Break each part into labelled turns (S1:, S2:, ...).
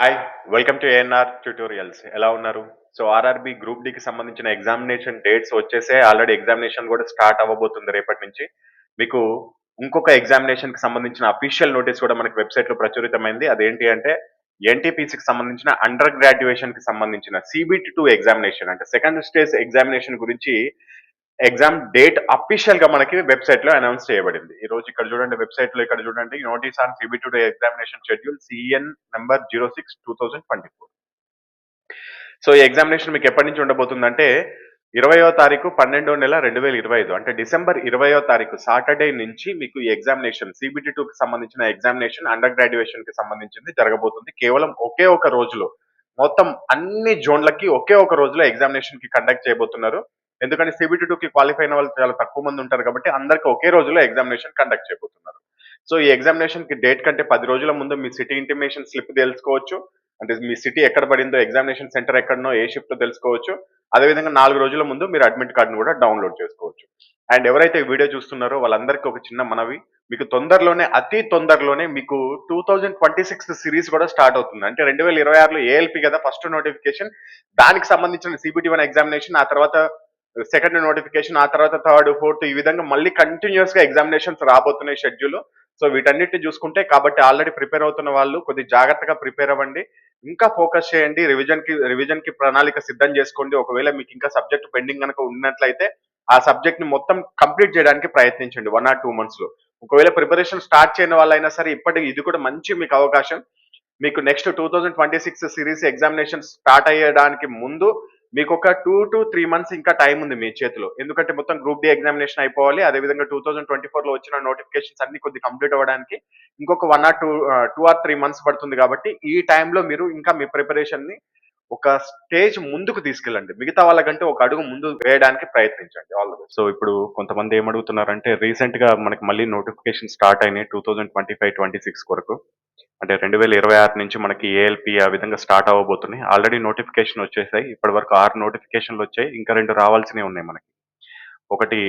S1: Hi welcome to ANR tutorials ఎలా ఉన్నారు? So RRB group డికి సంబంధించిన ఎగ్జామినేషన్ డేట్స్ వచ్చేసే ఆల్రెడీ ఎగ్జామినేషన్ కూడా స్టార్ట్ అవ్వబోతుంది రేపటి నుంచి. మీకు ఇంకొక ఎగ్జామినేషన్కి సంబంధించిన అఫీషియల్ నోటీస్ కూడా మనకి వెబ్సైట్లో ప్రచురితమైంది. అదేంటి అంటే ఎన్టీపీసీకి సంబంధించిన అండర్ గ్రాడ్యుయేషన్కి సంబంధించిన సిబిటి టూ ఎగ్జామినేషన్ అంటే సెకండ్ స్టేజ్ ఎగ్జామినేషన్ గురించి ఎగ్జామ్ డేట్ అఫీషియల్గా మనకి వెబ్సైట్లో అనౌన్స్ చేయబడింది. ఈ రోజు ఇక్కడ చూడండి వెబ్సైట్లో ఇక్కడ చూడండి notice on CB two examination schedule CEN number zero six two thousand twenty four. So ఈ ఎగ్జామినేషన్ మీకు ఎప్పటి నుంచి ఉండబోతుందంటే ఇరవయో తారీఖు పన్నెండో నెల రెండు వేల ఇరవై ఐదు అంటే డిసెంబర్ ఇరవయో తారీఖు సాటర్డే నుంచి మీకు ఈ ఎగ్జామినేషన్ సిబిటి టూకి సంబంధించిన ఎగ్జామినేషన్ అండర్ గ్రాడ్యుయేషన్కి సంబంధించింది జరగబోతుంది. కేవలం ఒకే ఒక రోజులో మొత్తం అన్ని జోన్లకి ఒకే ఒక రోజులో ఎగ్జామినేషన్కి కండక్ట్ చేయబోతున్నారు. ఎందుకంటే సిబిటి టూ కి క్వాలిఫై అయిన వాళ్ళు చాలా తక్కువ మంది ఉంటారు కాబట్టి అందరికి ఒకే రోజులో ఎగ్జామినేషన్ కండక్ట్ చేయబోతున్నారు. సో ఈ ఎగ్జామినేషన్కి డేట్ కంటే పది రోజుల ముందు మీ సిటీ ఇంటిమేషన్ స్లిప్ తెలుసుకోవచ్చు. అంటే మీ సిటీ ఎక్కడ పడిందో ఎగ్జామినేషన్ సెంటర్ ఎక్కడనో ఏ షిఫ్ట్ తెలుసుకోవచ్చు. అదేవిధంగా నాలుగు రోజుల ముందు మీరు అడ్మిట్ కార్డును కూడా డౌన్లోడ్ చేసుకోవచ్చు. అండ్ ఎవరైతే వీడియో చూస్తున్నారో వాళ్ళందరికీ ఒక చిన్న మనవి. మీకు తొందరలోనే అతి తొందరలోనే మీకు two thousand twenty six series కూడా స్టార్ట్ అవుతుంది. అంటే రెండు వేల ఇరవై ఆరులో ఏఎల్పి కదా ఫస్ట్ నోటిఫికేషన్ దానికి సంబంధించిన సిబిటి వన్ ఎగ్జామినేషన్ ఆ తర్వాత సెకండ్ నోటిఫికేషన్ ఆ తర్వాత థర్డ్ ఫోర్త్ ఈ విధంగా మళ్ళీ కంటిన్యూస్గా ఎగ్జామినేషన్స్ రాబోతున్నాయి షెడ్యూల్. సో వీటన్నిటిని చూసుకుంటే కాబట్టి ఆల్రెడీ ప్రిపేర్ అవుతున్న వాళ్ళు కొద్ది జాగ్రత్తగా ప్రిపేర్ అవ్వండి. ఇంకా ఫోకస్ చేయండి. రివిజన్కి రివిజన్కి ప్రణాళిక సిద్ధం చేసుకోండి. ఒకవేళ మీకు ఇంకా సబ్జెక్ట్ పెండింగ్ కనుక ఉన్నట్లయితే ఆ సబ్జెక్ట్ని మొత్తం కంప్లీట్ చేయడానికి ప్రయత్నించండి వన్ ఆర్ టూ మంత్స్లో ఒకవేళ ప్రిపరేషన్ స్టార్ట్ చేయని వాళ్ళైనా సరే ఇప్పటికి ఇది కూడా మంచి మీకు అవకాశం. మీకు next two thousand twenty six series examination start అయ్యడానికి ముందు మీకు ఒక టూ టు త్రీ మంత్స్ ఇంకా టైం ఉంది మీ చేతిలో. ఎందుకంటే మొత్తం గ్రూప్ డి ఎగ్జామినేషన్ అయిపోవాలి. అదేవిధంగా టూ థౌసండ్ ట్వంటీ ఫోర్లో వచ్చిన నోటిఫికేషన్స్ అన్ని కొద్ది కంప్లీట్ అవ్వడానికి ఇంకొక one or two two or three months పడుతుంది కాబట్టి ఈ టైంలో మీరు ఇంకా మీ ప్రిపరేషన్ని ఒక స్టేజ్ ముందుకు తీసుకెళ్ళండి. మిగతా వాళ్ళకంటే ఒక అడుగు ముందు వేయడానికి ప్రయత్నించండి. ఆల్ సో ఇప్పుడు కొంతమంది ఏమడుగుతున్నారంటే రీసెంట్గా మనకి మళ్ళీ నోటిఫికేషన్ స్టార్ట్ అయినాయి two thousand twenty five twenty six వరకు అంటే రెండు వేల ఇరవై ఆరు నుంచి మనకి ఏఎల్పి ఆ విధంగా స్టార్ట్ అవ్వబోతున్నాయి. ఆల్రెడీ నోటిఫికేషన్ వచ్చేసాయి. ఇప్పటి వరకు ఆరు నోటిఫికేషన్లు వచ్చాయి. ఇంకా రెండు రావాల్సినవి ఉన్నాయి మనకి. ఒకటి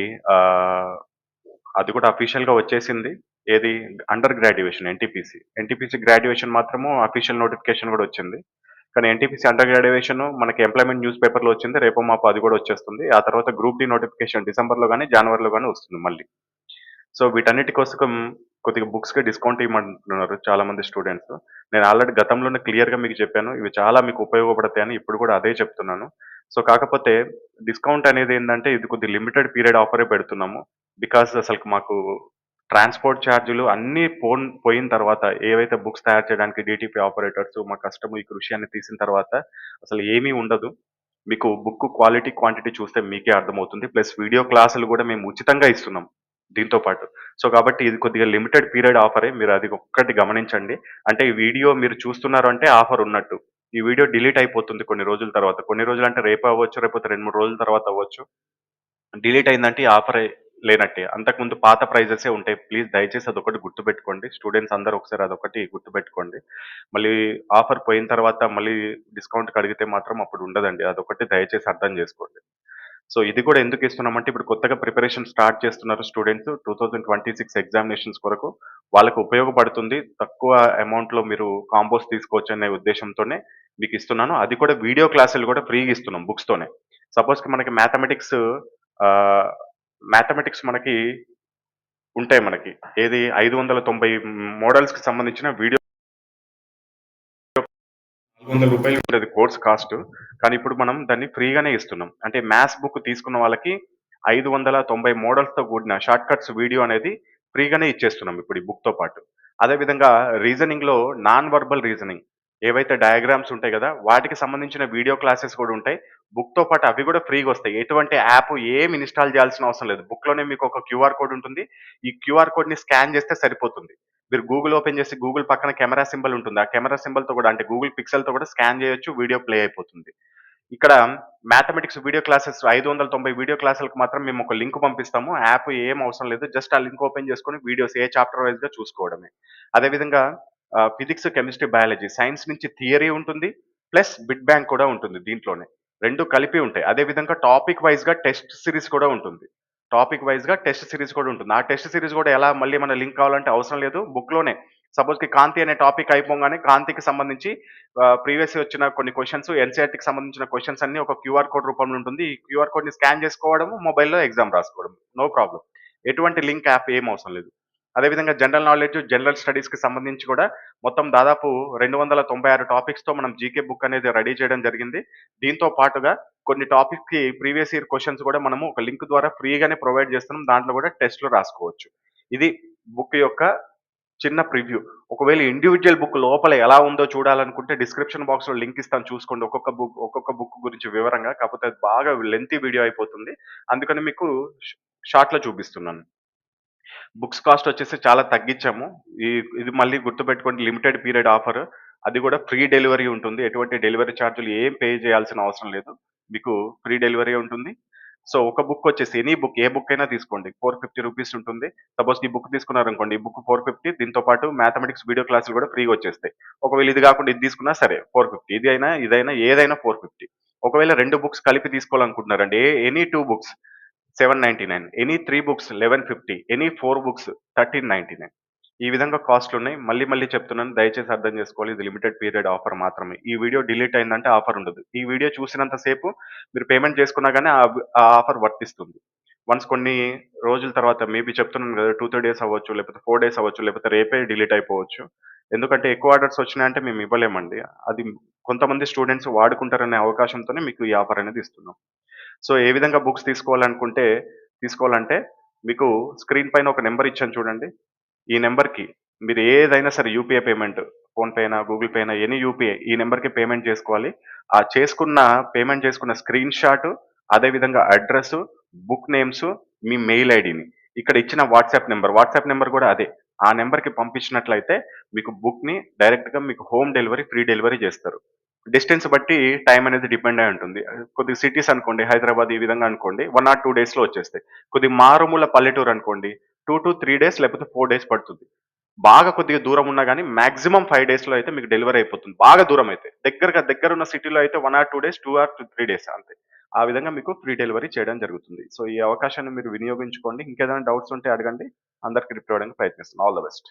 S1: అది కూడా అఫీషియల్గా వచ్చేసింది. ఏది? Under graduation NTPC NTPC graduation మాత్రము అఫీషియల్ నోటిఫికేషన్ కూడా వచ్చింది. కానీ ఎన్టీపీసీ అండర్ గ్రాడ్యుయేషన్ మనకి ఎంప్లాయ్మెంట్ న్యూస్ పేపర్లో వచ్చింది. రేపు మాపు అది కూడా వచ్చేస్తుంది. ఆ తర్వాత గ్రూప్ డి నోటిఫికేషన్ డిసెంబర్లో కానీ జనవరిలో కానీ వస్తుంది మళ్ళీ. సో వీటన్నిటి కోసం కొద్దిగా బుక్స్కి డిస్కౌంట్ ఇవ్వమంటున్నారు చాలా మంది స్టూడెంట్స్ నేను ఆల్రెడీ గతంలోనే క్లియర్గా మీకు చెప్పాను. ఇవి చాలా మీకు ఉపయోగపడతాయని ఇప్పుడు కూడా అదే చెప్తున్నాను. సో కాకపోతే డిస్కౌంట్ అనేది ఏంటంటే ఇది కొద్ది లిమిటెడ్ పీరియడ్ ఆఫరే పెడుతున్నాము. బికాస్ అసలు మాకు ట్రాన్స్పోర్ట్ ఛార్జీలు అన్నీ పోన్ పోయిన తర్వాత ఏవైతే బుక్స్ తయారు చేయడానికి డిటిపి ఆపరేటర్స్ మా కష్టము ఈ కృషి తీసిన తర్వాత అసలు ఏమీ ఉండదు. మీకు బుక్ క్వాలిటీ క్వాంటిటీ చూస్తే మీకే అర్థమవుతుంది. ప్లస్ వీడియో క్లాసులు కూడా మేము ఉచితంగా ఇస్తున్నాం దీంతో పాటు. సో కాబట్టి ఇది కొద్దిగా లిమిటెడ్ పీరియడ్ ఆఫరే. మీరు అది ఒక్కటి గమనించండి. అంటే ఈ వీడియో మీరు చూస్తున్నారు అంటే ఆఫర్ ఉన్నట్టు. ఈ వీడియో డిలీట్ అయిపోతుంది కొన్ని రోజుల తర్వాత. కొన్ని రోజులు అంటే రేపు అవ్వచ్చు రేపు రెండు మూడు రోజుల తర్వాత అవ్వచ్చు. డిలీట్ అయిందంటే ఈ ఆఫర్ లేనట్టే. అంతకుముందు పాత ప్రైజెసే ఉంటాయి. ప్లీజ్ దయచేసి అదొకటి గుర్తుపెట్టుకోండి. స్టూడెంట్స్ అందరూ ఒకసారి అదొకటి గుర్తుపెట్టుకోండి. మళ్ళీ ఆఫర్ పోయిన తర్వాత మళ్ళీ డిస్కౌంట్ అడిగితే మాత్రం అప్పుడు ఉండదండి. అదొకటి దయచేసి అర్థం చేసుకోండి. సో ఇది కూడా ఎందుకు ఇస్తున్నామంటే ఇప్పుడు కొత్తగా ప్రిపరేషన్ స్టార్ట్ చేస్తున్నారు students. Two thousand twenty six examinations కొరకు వాళ్ళకు ఉపయోగపడుతుంది. తక్కువ అమౌంట్లో మీరు కాంబోస్ తీసుకోవచ్చు అనే ఉద్దేశంతోనే మీకు ఇస్తున్నాను. అది కూడా వీడియో క్లాసులు కూడా ఫ్రీగా ఇస్తున్నాం బుక్స్తోనే సపోజ్కి సపోజ్ మనకి మ్యాథమెటిక్స్ మ్యాథమెటిక్స్ మనకి ఉంటాయి మనకి. ఏది ఐదు వందల తొంభై మోడల్స్కి సంబంధించిన వీడియో వందల రూపాయలు ఉంటుంది కోర్స్ కాస్ట్. కానీ ఇప్పుడు మనం దాన్ని ఫ్రీగానే ఇస్తున్నాం. అంటే మ్యాథ్స్ బుక్ తీసుకున్న వాళ్ళకి ఐదు వందల తొంభై మోడల్స్తో కూడిన షార్ట్ కట్స్ వీడియో అనేది ఫ్రీగానే ఇచ్చేస్తున్నాం ఇప్పుడు ఈ బుక్తో పాటు. అదేవిధంగా రీజనింగ్లో నాన్ వర్బల్ రీజనింగ్. ఏవైతే డయాగ్రామ్స్ ఉంటాయి కదా వాటికి సంబంధించిన వీడియో క్లాసెస్ కూడా ఉంటాయి. బుక్తో పాటు అవి కూడా ఫ్రీగా వస్తాయి. ఎటువంటి యాప్ ఏమి ఇన్స్టాల్ చేయాల్సిన అవసరం లేదు. బుక్లోనే మీకు ఒక క్యూఆర్ కోడ్ ఉంటుంది. ఈ క్యూఆర్ కోడ్ని స్కాన్ చేస్తే సరిపోతుంది. మీరు గూగుల్ ఓపెన్ చేసి గూగుల్ పక్కన కెమెరా సింబల్ ఉంటుంది. ఆ కెమెరా సింబల్తో కూడా అంటే గూగుల్ పిక్సెల్తో కూడా స్కాన్ చేయొచ్చు వీడియో ప్లే అయిపోతుంది. ఇక్కడ మ్యాథమెటిక్స్ వీడియో క్లాసెస్ ఐదు వందల తొంభై వీడియో క్లాసులకు మాత్రం మేము ఒక లింక్ పంపిస్తాము. యాప్ ఏం అవసరం లేదు. జస్ట్ ఆ లింక్ ఓపెన్ చేసుకొని వీడియోస్ ఏ చాప్టర్ వైజ్గా చూసుకోవడమే. అదేవిధంగా ఫిజిక్స్ కెమిస్ట్రీ బయాలజీ సైన్స్ నుంచి థియరీ ఉంటుంది ప్లస్ బిట్ బ్యాంక్ కూడా ఉంటుంది దీంట్లోనే. రెండు కలిపి ఉంటాయి. అదేవిధంగా టాపిక్ వైజ్గా టెస్ట్ సిరీస్ కూడా ఉంటుంది. టాపిక్ వైజ్గా టెస్ట్ సిరీస్ కూడా ఉంటుంది. ఆ టెస్ట్ సిరీస్ కూడా ఎలా మళ్ళీ మన లింక్ కావాలంటే అవసరం లేదు. బుక్లోనే. సపోజ్‌కి కాంతి అనే టాపిక్ అయిపోగానే కాంతికి సంబంధించి ప్రీవియస్ వచ్చిన కొన్ని క్వశ్చన్స్ ఎన్సీఆర్టీకి సంబంధించిన క్వశ్చన్స్ అన్ని ఒక క్యూఆర్ కోడ్ రూపంలో ఉంటుంది. ఈ క్యూఆర్ కోడ్‌ని స్కాన్ చేసుకోవడము, మొబైల్‌లో ఎగ్జామ్ రాసుకోవడం. No problem. ఎటువంటి లింక్ యాప్ ఏం అవసరం లేదు. అదేవిధంగా జనరల్ నాలెడ్జ్, జనరల్ స్టడీస్‌కి సంబంధించి కూడా మొత్తం దాదాపు 296 టాపిక్స్‌తో మనం జీకే బుక్ అనేది రెడీ చేయడం జరిగింది. దీంతో పాటుగా కొన్ని టాపిక్‌కి ప్రీవియస్ ఇయర్ క్వశ్చన్స్ కూడా మనము ఒక లింక్ ద్వారా ఫ్రీగానే ప్రొవైడ్ చేస్తున్నాం. దాంట్లో కూడా టెస్ట్‌లు రాసుకోవచ్చు. ఇది బుక్ యొక్క చిన్న ప్రివ్యూ. ఒకవేళ ఇండివిజువల్ బుక్ లోపల ఎలా ఉందో చూడాలనుకుంటే డిస్క్రిప్షన్ బాక్స్‌లో లింక్ ఇస్తాను చూసుకోండి. ఒక్కొక్క బుక్ ఒక్కొక్క బుక్ గురించి వివరంగా. కాకపోతే బాగా లెంతీ వీడియో అయిపోతుంది. అందుకని మీకు షార్ట్‌లో చూపిస్తున్నాను. బుక్స్ కాస్ట్ వచ్చేసి చాలా తగ్గించాము. ఈ ఇది మళ్ళీ గుర్తుపెట్టుకోండి లిమిటెడ్ పీరియడ్ ఆఫర్. అది కూడా ఫ్రీ డెలివరీ ఉంటుంది. ఎటువంటి డెలివరీ ఛార్జీలు ఏం పే చేయాల్సిన అవసరం లేదు. మీకు ఫ్రీ డెలివరీ ఉంటుంది. సో, ఒక బుక్ వచ్చేసి ఎనీ బుక్ ఏ బుక్ అయినా తీసుకోండి. ఫోర్ ఫిఫ్టీ రూపీస్ ఉంటుంది. సపోజ్ ఈ బుక్ తీసుకున్నారనుకోండి. ఈ బుక్ 450 దీంతో పాటు మ్యాథమెటిక్స్ వీడియో క్లాసులు కూడా ఫ్రీగా వచ్చేస్తాయి. ఒకవేళ ఇది కాకుండా ఇది తీసుకున్నా సరే 450 ఇది అయినా, ఇదైనా ఏదైనా 450 ఒకవేళ రెండు బుక్స్ కలిపి తీసుకోవాలనుకుంటున్నారండి. ఏ any two books 799 any three books 1150 any four books 1399 ఈ విధంగా కాస్ట్‌లున్నాయి. మళ్ళీ మళ్ళీ చెప్తున్నాను. దయచేసి అర్థం చేసుకోవాలి. ఇది లిమిటెడ్ పీరియడ్ ఆఫర్ మాత్రమే. ఈ వీడియో డిలీట్ అయిందంటే ఆఫర్ ఉండదు. ఈ వీడియో చూసినంత సేపు మీరు పేమెంట్ చేసుకున్నా కానీ ఆ ఆఫర్ వర్తిస్తుంది. వన్స్ కొన్ని రోజుల తర్వాత మేబీ చెప్తున్నాను కదా! 2, 3 డేస్ అవ్వచ్చు, లేకపోతే ఫోర్ డేస్ అవ్వచ్చు, లేకపోతే రేపే డిలీట్ అయిపోవచ్చు. ఎందుకంటే ఎక్కువ ఆర్డర్స్ వచ్చినాయంటే మేము ఇవ్వలేమండి. అది కొంతమంది స్టూడెంట్స్ వాడుకుంటారనే అవకాశంతోనే మీకు ఈ ఆఫర్ అనేది ఇస్తున్నాం. సో, ఏ విధంగా బుక్స్ తీసుకోవాలనుకుంటే తీసుకోవాలంటే మీకు స్క్రీన్ పైన ఒక నెంబర్ ఇచ్చాను చూడండి. ఈ నెంబర్కి మీరు ఏదైనా సరే యూపీఐ పేమెంట్ ఫోన్‌పే అయినా, గూగుల్ పే అయినా ఎనీ యూపీఐ ఈ నెంబర్కి పేమెంట్ చేసుకోవాలి. ఆ చేసుకున్న పేమెంట్ చేసుకున్న స్క్రీన్ షాట్ అదే విధంగా బుక్ నేమ్స్, మీ మెయిల్ ఐడిని ఇక్కడ ఇచ్చిన వాట్సాప్ నెంబర్ వాట్సాప్ నెంబర్ కూడా అదే. ఆ నెంబర్కి పంపించినట్లయితే మీకు బుక్‌ని డైరెక్ట్‌గా మీకు హోమ్ డెలివరీ, ఫ్రీ డెలివరీ చేస్తారు. డిస్టెన్స్ బట్టి టైం అనేది డిపెండ్ అయి ఉంటుంది. కొద్దిగా సిటీస్ అనుకోండి హైదరాబాద్ ఈ విధంగా అనుకోండి వన్ ఆర్ టూ డేస్‌లో వచ్చేస్తాయి. కొద్దిగా మారుమూల పల్లెటూరు అనుకోండి 2-3 డేస్ లేకపోతే ఫోర్ డేస్ పడుతుంది. బాగా కొద్దిగా దూరం ఉన్నా కానీ మాక్సిమం ఫైవ్ డేస్‌లో అయితే మీకు డెలివరీ అయిపోతుంది. బాగా దూరం అయితే. దగ్గరగా దగ్గర ఉన్న సిటీలో అయితే one or two days, two or two three days అంతే. ఆ విధంగా మీకు ఫ్రీ డెలివరీ చేయడం జరుగుతుంది. సో, ఈ అవకాశాన్ని మీరు వినియోగించుకోండి. ఇంకేదైనా డౌట్స్ ఉంటే అడగండి. అందరికి రిప్లై ఇవ్వడానికి ప్రయత్నిస్తున్నాను ఆల్ ద బెస్ట్.